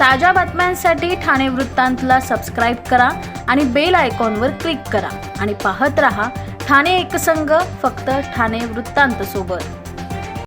ताज्या बातम्यांसाठी ठाणे वृत्तांतला सबस्क्राईब करा आणि बेल आयकॉनवर क्लिक करा. आणि पाहत रहा ठाणे एकसंघ फक्त ठाणे वृत्तांत सोबत.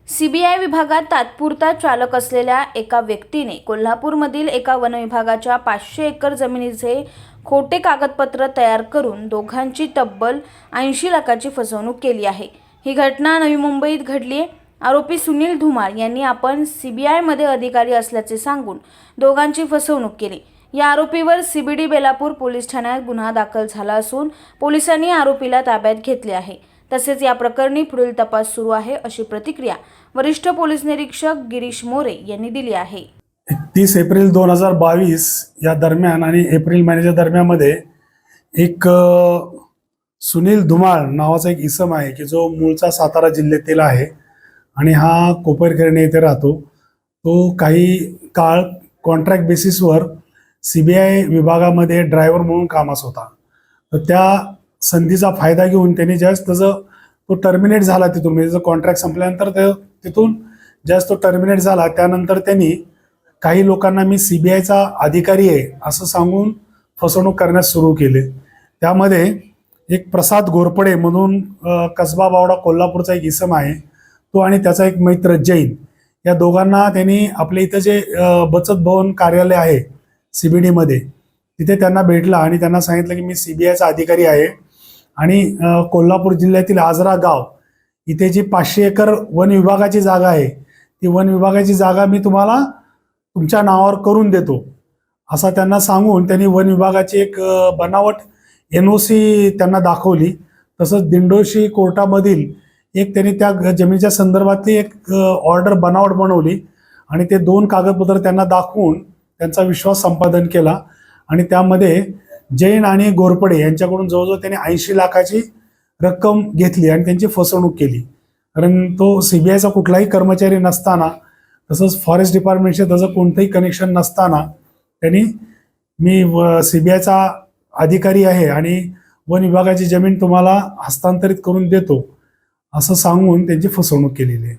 सीबीआय विभागात तात्पुरता चालक असलेल्या एका व्यक्तीने कोल्हापूरमधील एका वनविभागाच्या पाचशे एकर जमिनीचे खोटे कागदपत्र तयार करून दोघांची तब्बल ऐंशी लाखाची फसवणूक केली आहे. ही घटना नवी मुंबईत घडली आहे आरोपी सुनील धुमाळ यांनी आपण सीबीआयमध्ये अधिकारी असल्याचे सांगून दोघांची फसवणूक केली. या आरोपीवर सीबीडी बेलापूर पोलीस ठाण्यात गुन्हा दाखल झाला असून पोलिसांनी आरोपीला ताब्यात घेतले आहे. तसेच या प्रकरणी पुढील तपास सुरू आहे अशी प्रतिक्रिया वरिष्ठ पोलीस निरीक्षक गिरीश मोरे यांनी दिली आहे. तीस एप्रिल दोन हजार बावीस या दरम्यान आणि एप्रिल महिन्याच्या दरम्यानमध्ये एक सुनील धुमाळ नावाचा एक इसम आहे की जो मूळचा सातारा जिल्ह्यातील आहे. आणि हा कोपरखेरणे इथे राहतो. तो काही काळ कॉन्ट्रॅक्ट बेसिसवर सी बी आय विभागामध्ये ड्रायव्हर म्हणून कामास होता. तर त्या संधीचा फायदा घेऊन त्यांनी ज्यावेळेस त्याचं तो टर्मिनेट झाला तिथून म्हणजे त्याचं कॉन्ट्रॅक्ट संपल्यानंतर ते तिथून ज्यावेळेस तो टर्मिनेट झाला त्यानंतर त्यांनी काही लोकांना मी सी बी आयचा अधिकारी आहे असं सांगून फसवणूक करण्यास सुरू केले. त्यामध्ये एक प्रसाद घोरपडे म्हणून कसबा बावडा कोल्हापूरचा एक इसम आहे. तो आणि त्याचा एक मित्र जैन या दोघांना त्यांनी आपल्या इथं जे बचत भवन कार्यालय आहे सी बी डीमध्ये तिथे त्यांना भेटला आणि त्यांना सांगितलं की मी सी बी आयचा अधिकारी आहे आणि कोल्हापूर जिल्ह्यातील आजरा गाव इथे जी पाचशे एकर वन विभागाची जागा आहे ती वन विभागाची जागा मी तुम्हाला तुमच्या नावावर करून देतो. असा त्यांना सांगून त्यांनी वन विभागाची एक बनावट एन ओ सी त्यांना दाखवली. तसंच दिंडोशी कोर्टामधील एक त्यांनी त्या जमिनीच्या संदर्भातली एक ऑर्डर बनावट बनवली आणि ते दोन कागदपत्र त्यांना दाखवून त्यांचा विश्वास संपादन केला. आणि त्यामध्ये जैन आणि गोरपडे यांच्याकडून जवळजवळ त्यांनी ऐंशी लाखाची रक्कम घेतली आणि त्यांची फसवणूक केली. कारण तो सीबीआयचा कुठलाही कर्मचारी नसताना तसंच फॉरेस्ट डिपार्टमेंटचे त्याचं कोणतंही कनेक्शन नसताना त्यांनी मी सीबीआयचा अधिकारी आहे आणि वन विभागाची जमीन तुम्हाला हस्तांतरित करून देतो. असं सांगून त्यांची फसवणूक केलेली आहे.